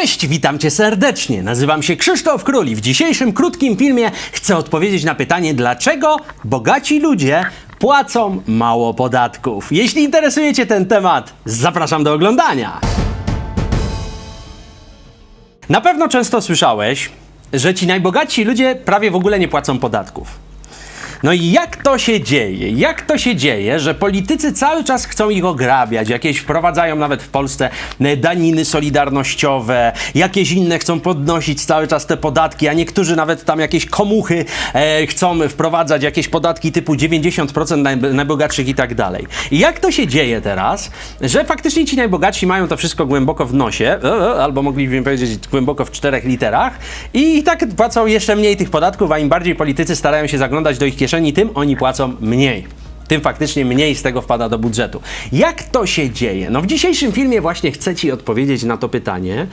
Cześć, witam cię serdecznie. Nazywam się Krzysztof Król i w dzisiejszym krótkim filmie chcę odpowiedzieć na pytanie, dlaczego bogaci ludzie płacą mało podatków. Jeśli interesuje cię ten temat, zapraszam do oglądania. Na pewno często słyszałeś, że ci najbogatsi ludzie prawie w ogóle nie płacą podatków. No i jak to się dzieje? Jak to się dzieje, że politycy cały czas chcą ich ograbiać? Jakieś wprowadzają nawet w Polsce e, daniny solidarnościowe, jakieś inne chcą podnosić cały czas te podatki, a niektórzy nawet tam jakieś komuchy e, chcą wprowadzać jakieś podatki typu 90% naj, najbogatszych i tak dalej. I jak to się dzieje teraz, że faktycznie ci najbogatsi mają to wszystko głęboko w nosie, e, e, albo moglibyśmy powiedzieć głęboko w czterech literach i i tak płacą jeszcze mniej tych podatków, a im bardziej politycy starają się zaglądać do ich kieszeni, tym oni płacą mniej tym faktycznie mniej z tego wpada do budżetu. Jak to się dzieje? No w dzisiejszym filmie właśnie chcę Ci odpowiedzieć na to pytanie.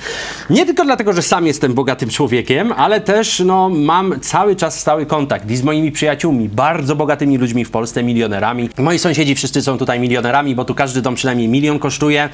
Nie tylko dlatego, że sam jestem bogatym człowiekiem, ale też no, mam cały czas stały kontakt i z moimi przyjaciółmi, bardzo bogatymi ludźmi w Polsce, milionerami. Moi sąsiedzi wszyscy są tutaj milionerami, bo tu każdy dom przynajmniej milion kosztuje.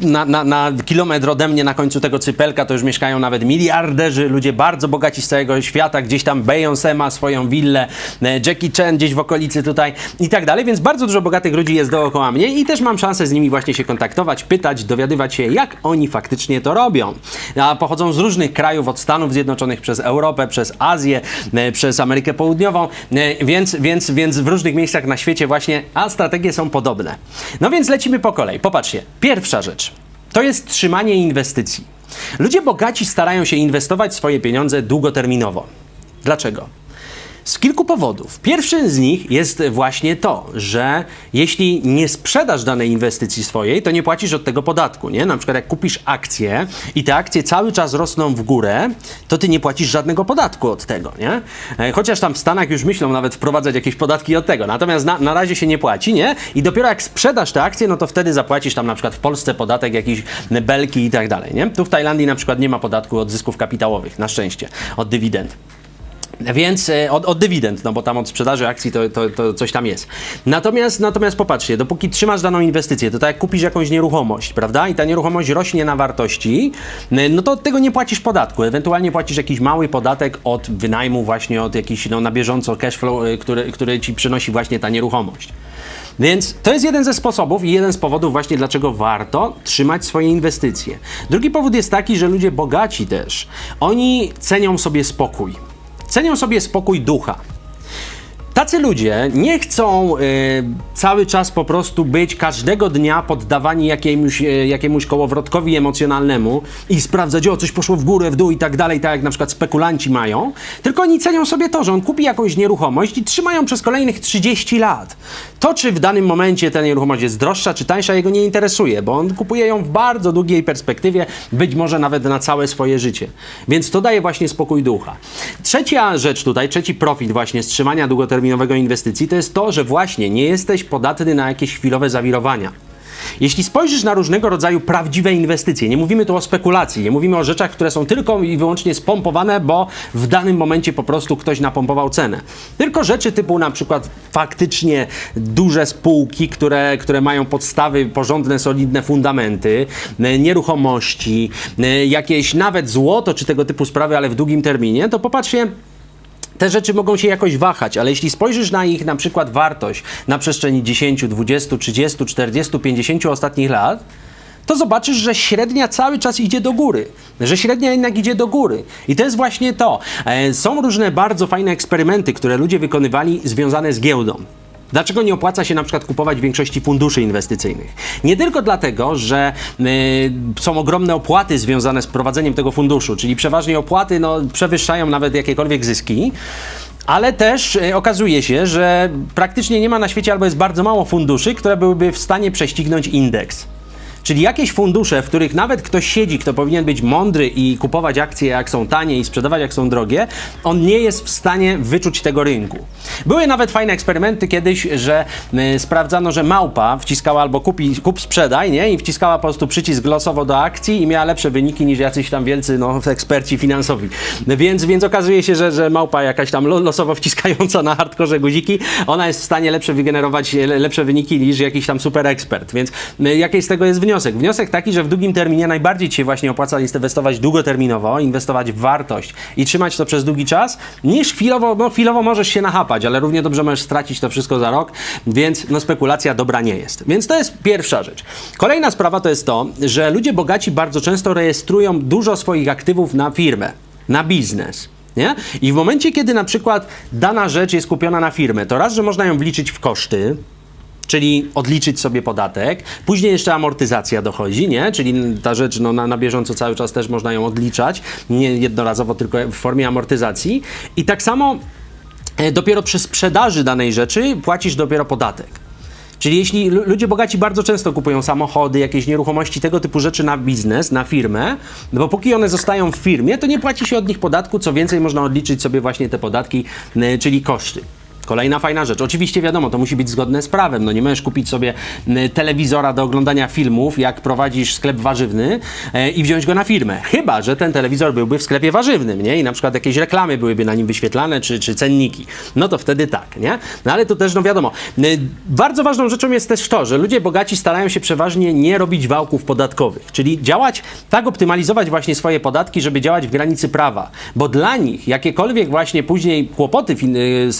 Na, na, na kilometr ode mnie na końcu tego cypelka to już mieszkają nawet miliarderzy, ludzie bardzo bogaci z całego świata. Gdzieś tam Beyoncé ma swoją willę, e, Jackie Chan gdzieś w okolicy tutaj i tak dalej, więc bardzo dużo bogatych ludzi jest dookoła mnie i też mam szansę z nimi właśnie się kontaktować, pytać, dowiadywać się, jak oni faktycznie to robią. A pochodzą z różnych krajów, od Stanów Zjednoczonych przez Europę, przez Azję, e, przez Amerykę Południową, e, więc, więc, więc w różnych miejscach na świecie właśnie, a strategie są podobne. No więc lecimy po kolei. Popatrzcie, pierwsza rzecz to jest trzymanie inwestycji. Ludzie bogaci starają się inwestować swoje pieniądze długoterminowo. Dlaczego? Z kilku powodów. Pierwszy z nich jest właśnie to, że jeśli nie sprzedasz danej inwestycji swojej, to nie płacisz od tego podatku, nie? Na przykład jak kupisz akcje i te akcje cały czas rosną w górę, to ty nie płacisz żadnego podatku od tego, nie? E, Chociaż tam w Stanach już myślą nawet wprowadzać jakieś podatki od tego. Natomiast na, na razie się nie płaci, nie? I dopiero jak sprzedasz te akcje, no to wtedy zapłacisz tam na przykład w Polsce podatek jakiś belki i tak dalej, nie? Tu w Tajlandii na przykład nie ma podatku od zysków kapitałowych, na szczęście, od dywidend. Więc e, od, od dywidend, no bo tam od sprzedaży akcji to, to, to coś tam jest. Natomiast, natomiast popatrzcie, dopóki trzymasz daną inwestycję, to tak jak kupisz jakąś nieruchomość, prawda? I ta nieruchomość rośnie na wartości, no to od tego nie płacisz podatku. Ewentualnie płacisz jakiś mały podatek od wynajmu, właśnie od jakiś no, na bieżąco cash flow, e, który, który ci przynosi właśnie ta nieruchomość. Więc to jest jeden ze sposobów i jeden z powodów właśnie, dlaczego warto trzymać swoje inwestycje. Drugi powód jest taki, że ludzie bogaci też, oni cenią sobie spokój. Cenią sobie spokój ducha. Tacy ludzie nie chcą y, cały czas po prostu być każdego dnia poddawani jakiemuś, y, jakiemuś kołowrotkowi emocjonalnemu i sprawdzać, o coś poszło w górę, w dół i tak dalej, tak jak na przykład spekulanci mają, tylko oni cenią sobie to, że on kupi jakąś nieruchomość i trzymają przez kolejnych 30 lat. To, czy w danym momencie ta nieruchomość jest droższa czy tańsza, jego nie interesuje, bo on kupuje ją w bardzo długiej perspektywie, być może nawet na całe swoje życie. Więc to daje właśnie spokój ducha. Trzecia rzecz tutaj, trzeci profit właśnie z trzymania długoterminowego inwestycji, to jest to, że właśnie nie jesteś podatny na jakieś chwilowe zawirowania. Jeśli spojrzysz na różnego rodzaju prawdziwe inwestycje, nie mówimy tu o spekulacji, nie mówimy o rzeczach, które są tylko i wyłącznie spompowane, bo w danym momencie po prostu ktoś napompował cenę. Tylko rzeczy typu na przykład faktycznie duże spółki, które, które mają podstawy, porządne, solidne fundamenty, e, nieruchomości, e, jakieś nawet złoto czy tego typu sprawy, ale w długim terminie, to popatrzcie, te rzeczy mogą się jakoś wahać, ale jeśli spojrzysz na ich na przykład wartość na przestrzeni 10, 20, 30, 40, 50 ostatnich lat, to zobaczysz, że średnia cały czas idzie do góry. Że średnia jednak idzie do góry. I to jest właśnie to. E, Są różne bardzo fajne eksperymenty, które ludzie wykonywali związane z giełdą. Dlaczego nie opłaca się na przykład kupować większości funduszy inwestycyjnych? Nie tylko dlatego, że y, są ogromne opłaty związane z prowadzeniem tego funduszu, czyli przeważnie opłaty no, przewyższają nawet jakiekolwiek zyski. Ale też y, okazuje się, że praktycznie nie ma na świecie albo jest bardzo mało funduszy, które byłyby w stanie prześcignąć indeks. Czyli jakieś fundusze, w których nawet ktoś siedzi, kto powinien być mądry i kupować akcje jak są tanie i sprzedawać jak są drogie, on nie jest w stanie wyczuć tego rynku. Były nawet fajne eksperymenty kiedyś, że y, sprawdzano, że małpa wciskała albo kupi, kup sprzedaj, nie? I wciskała po prostu przycisk losowo do akcji i miała lepsze wyniki niż jacyś tam wielcy no, eksperci finansowi. Więc, więc okazuje się, że, że małpa jakaś tam lo- losowo wciskająca na hardkorze guziki, ona jest w stanie lepsze wygenerować, le- lepsze wyniki niż jakiś tam super ekspert. Więc y, z tego jest wniosek? Wniosek? Wniosek taki, że w długim terminie najbardziej ci się właśnie opłaca inwestować długoterminowo, inwestować w wartość i trzymać to przez długi czas, niż chwilowo, no chwilowo możesz się nachapać, ale równie dobrze możesz stracić to wszystko za rok, więc no spekulacja dobra nie jest. Więc to jest pierwsza rzecz. Kolejna sprawa to jest to, że ludzie bogaci bardzo często rejestrują dużo swoich aktywów na firmę, na biznes. Nie? I w momencie, kiedy na przykład dana rzecz jest kupiona na firmę, to raz, że można ją wliczyć w koszty, czyli odliczyć sobie podatek. Później jeszcze amortyzacja dochodzi, nie? Czyli ta rzecz no, na, na bieżąco cały czas też można ją odliczać, nie jednorazowo, tylko w formie amortyzacji. I tak samo e, dopiero przy sprzedaży danej rzeczy płacisz dopiero podatek. Czyli jeśli lu- ludzie bogaci bardzo często kupują samochody, jakieś nieruchomości, tego typu rzeczy na biznes, na firmę, no bo póki one zostają w firmie, to nie płaci się od nich podatku, co więcej można odliczyć sobie właśnie te podatki, czyli koszty. Kolejna fajna rzecz. Oczywiście wiadomo, to musi być zgodne z prawem. No nie możesz kupić sobie telewizora do oglądania filmów, jak prowadzisz sklep warzywny e, i wziąć go na firmę. Chyba, że ten telewizor byłby w sklepie warzywnym, nie? I na przykład jakieś reklamy byłyby na nim wyświetlane, czy, czy cenniki. No to wtedy tak, nie? No ale to też, no wiadomo. y, Bardzo ważną rzeczą jest też to, że ludzie bogaci starają się przeważnie nie robić wałków podatkowych, czyli działać, tak optymalizować właśnie swoje podatki, żeby działać w granicy prawa. Bo dla nich jakiekolwiek właśnie później kłopoty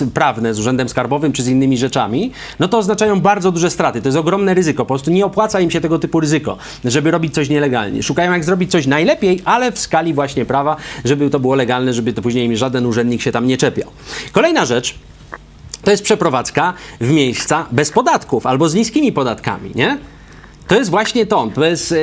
y, prawne z Urzędem Skarbowym czy z innymi rzeczami, no to oznaczają bardzo duże straty. To jest ogromne ryzyko. Po prostu nie opłaca im się tego typu ryzyko, żeby robić coś nielegalnie. Szukają jak zrobić coś najlepiej, ale w skali właśnie prawa, żeby to było legalne, żeby to później żaden urzędnik się tam nie czepiał. Kolejna rzecz, to jest przeprowadzka w miejsca bez podatków albo z niskimi podatkami, nie? To jest właśnie to. To jest e,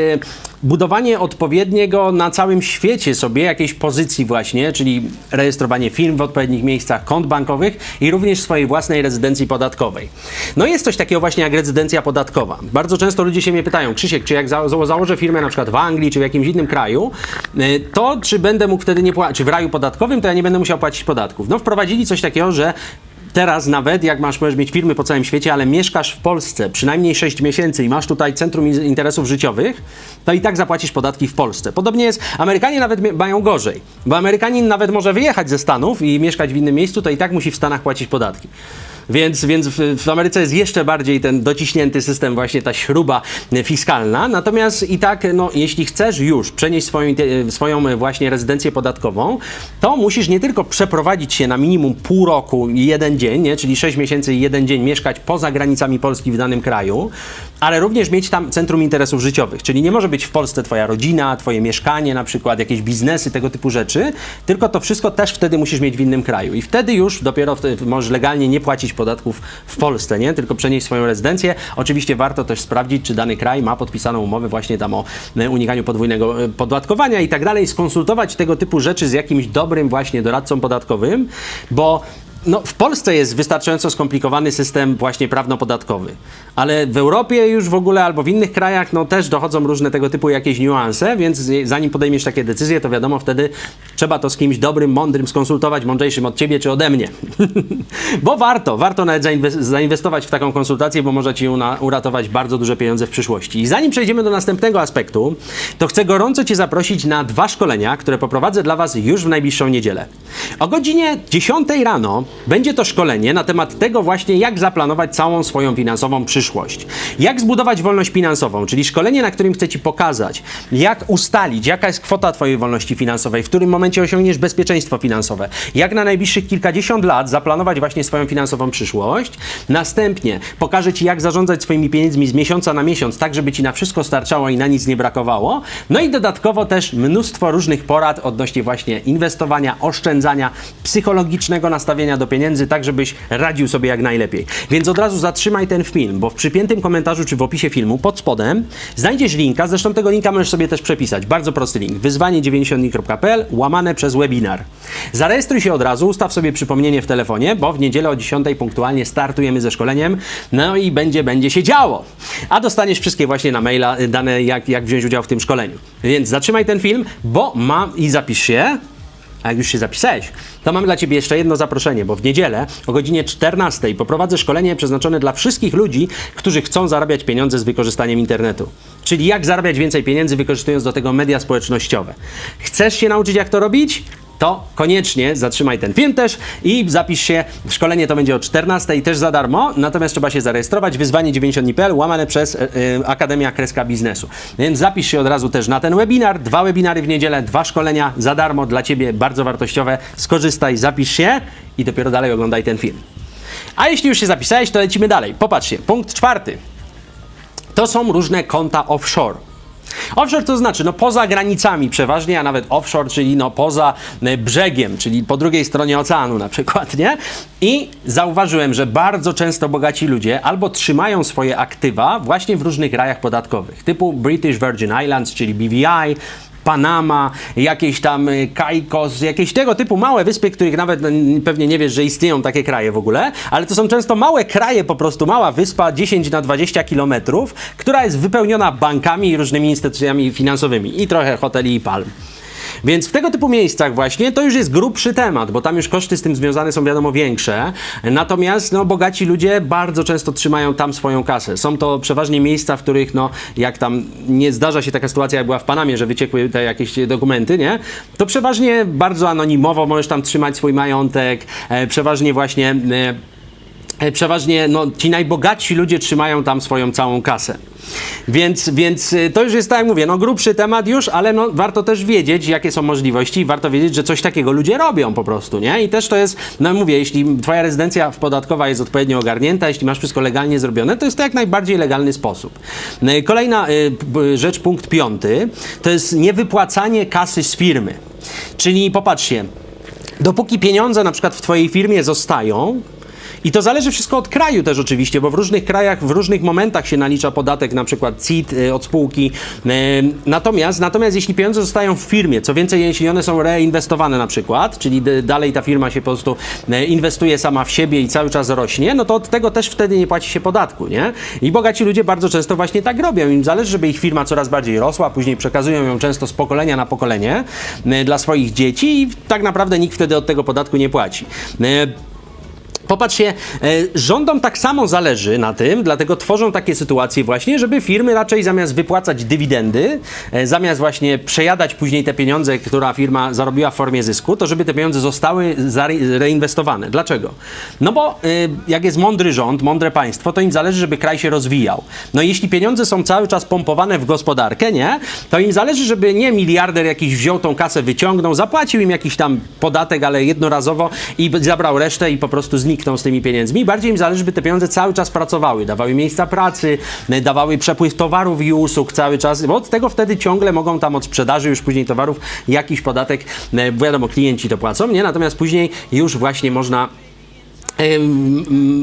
budowanie odpowiedniego na całym świecie sobie jakiejś pozycji właśnie, czyli rejestrowanie firm w odpowiednich miejscach, kont bankowych i również swojej własnej rezydencji podatkowej. No jest coś takiego właśnie jak rezydencja podatkowa. Bardzo często ludzie się mnie pytają, Krzysiek, czy jak za za- założę firmę na przykład w Anglii czy w jakimś innym kraju, e, to czy będę mógł wtedy nie płacić, czy w raju podatkowym, to ja nie będę musiał płacić podatków. No wprowadzili coś takiego, że Teraz nawet, jak masz, możesz mieć firmy po całym świecie, ale mieszkasz w Polsce przynajmniej 6 miesięcy i masz tutaj centrum in- interesów życiowych, to i tak zapłacisz podatki w Polsce. Podobnie jest, Amerykanie nawet mają gorzej, bo Amerykanin nawet może wyjechać ze Stanów i mieszkać w innym miejscu, to i tak musi w Stanach płacić podatki. Więc, więc w, w Ameryce jest jeszcze bardziej ten dociśnięty system, właśnie ta śruba fiskalna. Natomiast i tak, no, jeśli chcesz już przenieść swoją, swoją właśnie rezydencję podatkową, to musisz nie tylko przeprowadzić się na minimum pół roku i jeden dzień, nie? czyli 6 miesięcy i jeden dzień mieszkać poza granicami Polski w danym kraju, ale również mieć tam centrum interesów życiowych. Czyli nie może być w Polsce twoja rodzina, twoje mieszkanie, na przykład jakieś biznesy, tego typu rzeczy, tylko to wszystko też wtedy musisz mieć w innym kraju. I wtedy już dopiero możesz legalnie nie płacić podatków w Polsce, nie? Tylko przenieść swoją rezydencję. Oczywiście warto też sprawdzić, czy dany kraj ma podpisaną umowę właśnie tam o e, unikaniu podwójnego e, podatkowania i tak dalej. Skonsultować tego typu rzeczy z jakimś dobrym właśnie doradcą podatkowym, bo no, w Polsce jest wystarczająco skomplikowany system właśnie prawno-podatkowy, ale w Europie już w ogóle albo w innych krajach no, też dochodzą różne tego typu jakieś niuanse, więc zanim podejmiesz takie decyzje, to wiadomo, wtedy trzeba to z kimś dobrym, mądrym skonsultować, mądrzejszym od ciebie czy ode mnie. bo warto, warto nawet zainwes- zainwestować w taką konsultację, bo może ci uratować bardzo duże pieniądze w przyszłości. I zanim przejdziemy do następnego aspektu, to chcę gorąco cię zaprosić na dwa szkolenia, które poprowadzę dla was już w najbliższą niedzielę. O godzinie 10 rano będzie to szkolenie na temat tego właśnie, jak zaplanować całą swoją finansową przyszłość. Jak zbudować wolność finansową, czyli szkolenie, na którym chcę Ci pokazać, jak ustalić, jaka jest kwota Twojej wolności finansowej, w którym momencie osiągniesz bezpieczeństwo finansowe, jak na najbliższych kilkadziesiąt lat zaplanować właśnie swoją finansową przyszłość. Następnie pokażę Ci, jak zarządzać swoimi pieniędzmi z miesiąca na miesiąc, tak żeby Ci na wszystko starczało i na nic nie brakowało. No i dodatkowo też mnóstwo różnych porad odnośnie właśnie inwestowania, oszczędzania, psychologicznego nastawienia do pieniędzy, tak żebyś radził sobie jak najlepiej. Więc od razu zatrzymaj ten film, bo w przypiętym komentarzu czy w opisie filmu pod spodem znajdziesz linka, zresztą tego linka możesz sobie też przepisać. Bardzo prosty link. wyzwanie90.pl łamane przez webinar. Zarejestruj się od razu, ustaw sobie przypomnienie w telefonie, bo w niedzielę o 10 punktualnie startujemy ze szkoleniem, no i będzie, będzie się działo. A dostaniesz wszystkie właśnie na maila dane, jak, jak wziąć udział w tym szkoleniu. Więc zatrzymaj ten film, bo mam i zapisz się. A jak już się zapisałeś, to mam dla Ciebie jeszcze jedno zaproszenie, bo w niedzielę o godzinie 14 poprowadzę szkolenie przeznaczone dla wszystkich ludzi, którzy chcą zarabiać pieniądze z wykorzystaniem internetu. Czyli jak zarabiać więcej pieniędzy, wykorzystując do tego media społecznościowe. Chcesz się nauczyć, jak to robić? To koniecznie zatrzymaj ten film też i zapisz się. Szkolenie to będzie o 14 i też za darmo, natomiast trzeba się zarejestrować. Wyzwanie 90.pl łamane przez e, Akademia Kreska Biznesu. Więc zapisz się od razu też na ten webinar. Dwa webinary w niedzielę, dwa szkolenia za darmo dla Ciebie, bardzo wartościowe. Skorzystaj, zapisz się i dopiero dalej oglądaj ten film. A jeśli już się zapisałeś, to lecimy dalej. Popatrzcie, punkt czwarty. To są różne konta offshore. Offshore to znaczy, no poza granicami przeważnie, a nawet offshore, czyli no poza e, brzegiem, czyli po drugiej stronie oceanu na przykład, nie? I zauważyłem, że bardzo często bogaci ludzie albo trzymają swoje aktywa właśnie w różnych rajach podatkowych, typu British Virgin Islands, czyli BVI, Panama, jakieś tam y, Caicos, jakieś tego typu małe wyspy, których nawet no, pewnie nie wiesz, że istnieją takie kraje w ogóle, ale to są często małe kraje, po prostu mała wyspa 10 na 20 kilometrów, która jest wypełniona bankami i różnymi instytucjami finansowymi i trochę hoteli i palm. Więc w tego typu miejscach właśnie to już jest grubszy temat, bo tam już koszty z tym związane są wiadomo większe. Natomiast no, bogaci ludzie bardzo często trzymają tam swoją kasę. Są to przeważnie miejsca, w których no, jak tam nie zdarza się taka sytuacja, jak była w Panamie, że wyciekły te jakieś dokumenty, nie? To przeważnie bardzo anonimowo możesz tam trzymać swój majątek, e, przeważnie właśnie e, Przeważnie no, ci najbogatsi ludzie trzymają tam swoją całą kasę. Więc, więc y, to już jest tak jak mówię, no grubszy temat już, ale no, warto też wiedzieć, jakie są możliwości i warto wiedzieć, że coś takiego ludzie robią po prostu, nie? I też to jest, no mówię, jeśli twoja rezydencja podatkowa jest odpowiednio ogarnięta, jeśli masz wszystko legalnie zrobione, to jest to jak najbardziej legalny sposób. No Kolejna y, rzecz, punkt piąty, to jest niewypłacanie kasy z firmy. Czyli popatrzcie, dopóki pieniądze na przykład w Twojej firmie zostają, i to zależy wszystko od kraju też oczywiście, bo w różnych krajach, w różnych momentach się nalicza podatek, na przykład CIT y, od spółki. Y, Natomiast, natomiast jeśli pieniądze zostają w firmie, co więcej, jeśli one są reinwestowane na przykład, czyli dalej ta firma się po prostu y, inwestuje sama w siebie i cały czas rośnie, no to od tego też wtedy nie płaci się podatku, nie? I bogaci ludzie bardzo często właśnie tak robią. Im zależy, żeby ich firma coraz bardziej rosła, później przekazują ją często z pokolenia na pokolenie dla swoich dzieci i tak naprawdę nikt wtedy od tego podatku nie płaci. Popatrzcie, rządom tak samo zależy na tym, dlatego tworzą takie sytuacje właśnie, żeby firmy raczej zamiast wypłacać dywidendy, e, zamiast właśnie przejadać później te pieniądze, która firma zarobiła w formie zysku, to żeby te pieniądze zostały reinwestowane. Dlaczego? No bo e, jak jest mądry rząd, mądre państwo, to im zależy, żeby kraj się rozwijał. No jeśli pieniądze są cały czas pompowane w gospodarkę, nie? To im zależy, żeby nie miliarder jakiś wziął tą kasę, wyciągnął, zapłacił im jakiś tam podatek, ale jednorazowo i zabrał resztę i po prostu zniknął z tymi pieniędzmi. Bardziej im zależy, żeby te pieniądze cały czas pracowały, dawały miejsca pracy, y, dawały przepływ towarów i usług cały czas, bo od tego wtedy ciągle mogą tam od sprzedaży już później towarów jakiś podatek, y, wiadomo, klienci to płacą, nie? Natomiast później już właśnie można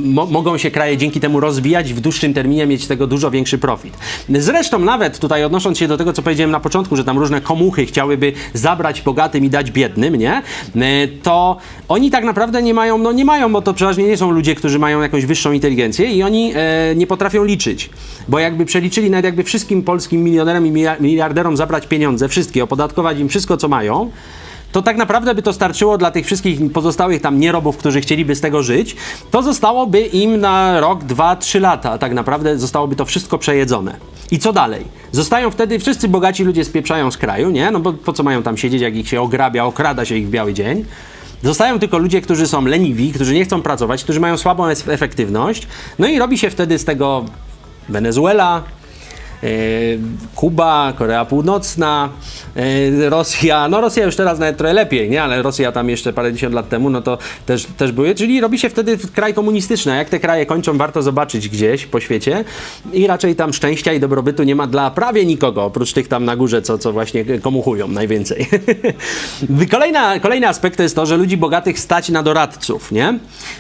mo- mogą się kraje dzięki temu rozwijać w dłuższym terminie mieć tego dużo większy profit. Zresztą nawet tutaj odnosząc się do tego, co powiedziałem na początku, że tam różne komuchy chciałyby zabrać bogatym i dać biednym, nie? Y, To oni tak naprawdę nie mają, no nie mają, bo to przeważnie nie są ludzie, którzy mają jakąś wyższą inteligencję i oni e, nie potrafią liczyć. Bo jakby przeliczyli, nawet jakby wszystkim polskim milionerom i milia- miliarderom zabrać pieniądze, wszystkie, opodatkować im wszystko, co mają, to tak naprawdę by to starczyło dla tych wszystkich pozostałych tam nierobów, którzy chcieliby z tego żyć, to zostałoby im na rok, dwa, trzy lata. Tak naprawdę zostałoby to wszystko przejedzone. I co dalej? Zostają wtedy wszyscy bogaci ludzie spieprzają z kraju, nie? No bo po co mają tam siedzieć, jak ich się ograbia, okrada się ich w biały dzień. Zostają tylko ludzie, którzy są leniwi, którzy nie chcą pracować, którzy mają słabą efektywność. No i robi się wtedy z tego Wenezuela, Kuba, Korea Północna, e, Rosja. No Rosja już teraz nawet trochę lepiej, nie? Ale Rosja tam jeszcze parędziesiąt lat temu, no to też, też były. Czyli robi się wtedy kraj komunistyczny. A jak te kraje kończą, warto zobaczyć gdzieś po świecie. I raczej tam szczęścia i dobrobytu nie ma dla prawie nikogo, oprócz tych tam na górze, co, co właśnie komuchują najwięcej. Kolejna, kolejny aspekt to jest to, że ludzi bogatych stać na doradców, nie?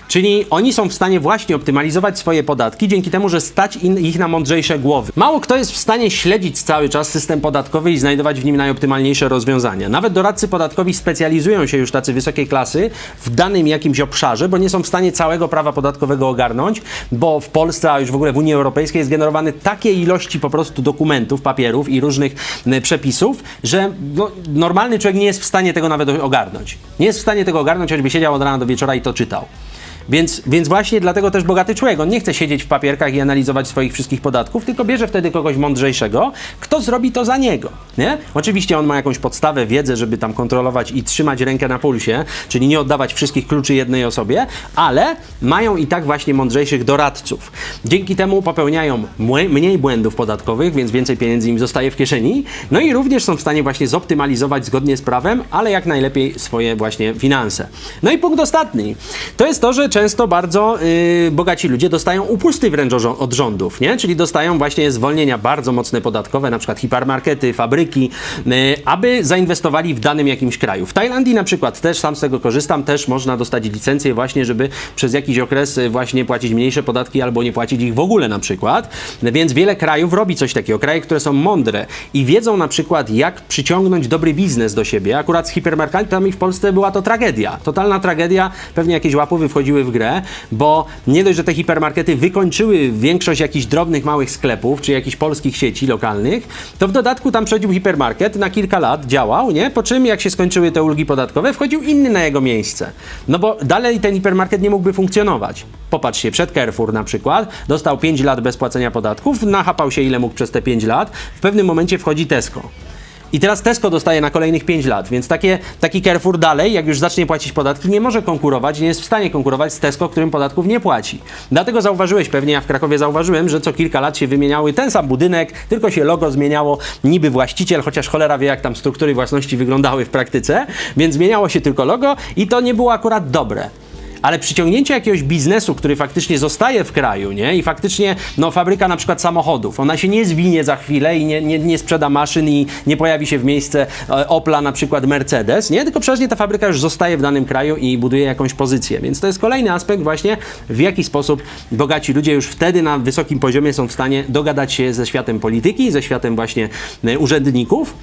Czyli oni są w stanie właśnie optymalizować swoje podatki dzięki temu, że stać ich na mądrzejsze głowy. Mało kto jest w stanie śledzić cały czas system podatkowy i znajdować w nim najoptymalniejsze rozwiązania. Nawet doradcy podatkowi specjalizują się już tacy wysokiej klasy w danym jakimś obszarze, bo nie są w stanie całego prawa podatkowego ogarnąć, bo w Polsce, a już w ogóle w Unii Europejskiej jest generowane takie ilości po prostu dokumentów, papierów i różnych przepisów, że no, normalny człowiek nie jest w stanie tego nawet ogarnąć. Nie jest w stanie tego ogarnąć, choćby siedział od rana do wieczora i to czytał. Więc, więc właśnie dlatego też bogaty człowiek, on nie chce siedzieć w papierkach i analizować swoich wszystkich podatków, tylko bierze wtedy kogoś mądrzejszego, kto zrobi to za niego, nie? Oczywiście on ma jakąś podstawę, wiedzę, żeby tam kontrolować i trzymać rękę na pulsie, czyli nie oddawać wszystkich kluczy jednej osobie, ale mają i tak właśnie mądrzejszych doradców. Dzięki temu popełniają mniej błędów podatkowych, więc więcej pieniędzy im zostaje w kieszeni, no i również są w stanie właśnie zoptymalizować zgodnie z prawem, ale jak najlepiej swoje właśnie finanse. No i punkt ostatni. To jest to, że często bardzo yy, bogaci ludzie dostają upusty wręcz od rządów, nie? Czyli dostają właśnie zwolnienia bardzo mocne podatkowe, na przykład hipermarkety, fabryki, yy, aby zainwestowali w danym jakimś kraju. W Tajlandii na przykład też sam z tego korzystam, też można dostać licencję właśnie, żeby przez jakiś okres y, właśnie płacić mniejsze podatki albo nie płacić ich w ogóle na przykład. Więc wiele krajów robi coś takiego. Kraje, które są mądre i wiedzą na przykład jak przyciągnąć dobry biznes do siebie. Akurat z hipermarketami w Polsce była to tragedia. Totalna tragedia. Pewnie jakieś łapowy wchodziły w grę, bo nie dość, że te hipermarkety wykończyły większość jakichś drobnych, małych sklepów, czy jakichś polskich sieci lokalnych, to w dodatku tam przechodził hipermarket, na kilka lat działał, nie? Po czym jak się skończyły te ulgi podatkowe, wchodził inny na jego miejsce. No bo dalej ten hipermarket nie mógłby funkcjonować. Popatrzcie, przed Carrefour na przykład dostał 5 lat bez płacenia podatków, nachapał się ile mógł przez te 5 lat, w pewnym momencie wchodzi Tesco. I teraz Tesco dostaje na kolejnych 5 lat, więc takie, taki Carrefour dalej, jak już zacznie płacić podatki, nie może konkurować, nie jest w stanie konkurować z Tesco, którym podatków nie płaci. Dlatego zauważyłeś pewnie, ja w Krakowie zauważyłem, że co kilka lat się wymieniały ten sam budynek, tylko się logo zmieniało, niby właściciel, chociaż cholera wie, jak tam struktury własności wyglądały w praktyce, więc zmieniało się tylko logo i to nie było akurat dobre. Ale przyciągnięcie jakiegoś biznesu, który faktycznie zostaje w kraju, nie? I faktycznie, no, fabryka na przykład samochodów, ona się nie zwinie za chwilę i nie, nie, nie sprzeda maszyn i nie pojawi się w miejsce e, Opla na przykład Mercedes, nie? Tylko przeważnie ta fabryka już zostaje w danym kraju i buduje jakąś pozycję. Więc to jest kolejny aspekt właśnie, w jaki sposób bogaci ludzie już wtedy na wysokim poziomie są w stanie dogadać się ze światem polityki, ze światem właśnie e, urzędników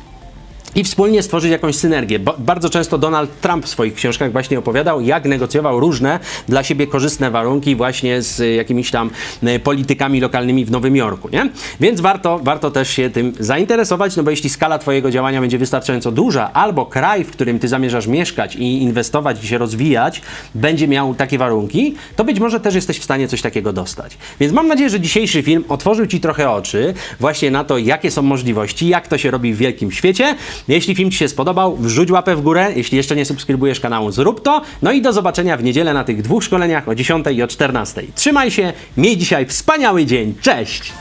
i wspólnie stworzyć jakąś synergię. Ba- bardzo często Donald Trump w swoich książkach właśnie opowiadał, jak negocjował różne dla siebie korzystne warunki właśnie z jakimiś tam y, politykami lokalnymi w Nowym Jorku, nie? Więc warto, warto też się tym zainteresować, no bo jeśli skala twojego działania będzie wystarczająco duża, albo kraj, w którym ty zamierzasz mieszkać i inwestować i się rozwijać, będzie miał takie warunki, to być może też jesteś w stanie coś takiego dostać. Więc mam nadzieję, że dzisiejszy film otworzył ci trochę oczy właśnie na to, jakie są możliwości, jak to się robi w wielkim świecie. Jeśli film Ci się spodobał, wrzuć łapę w górę. Jeśli jeszcze nie subskrybujesz kanału, zrób to. No i do zobaczenia w niedzielę na tych dwóch szkoleniach o 10 i o 14. Trzymaj się, miej dzisiaj wspaniały dzień. Cześć!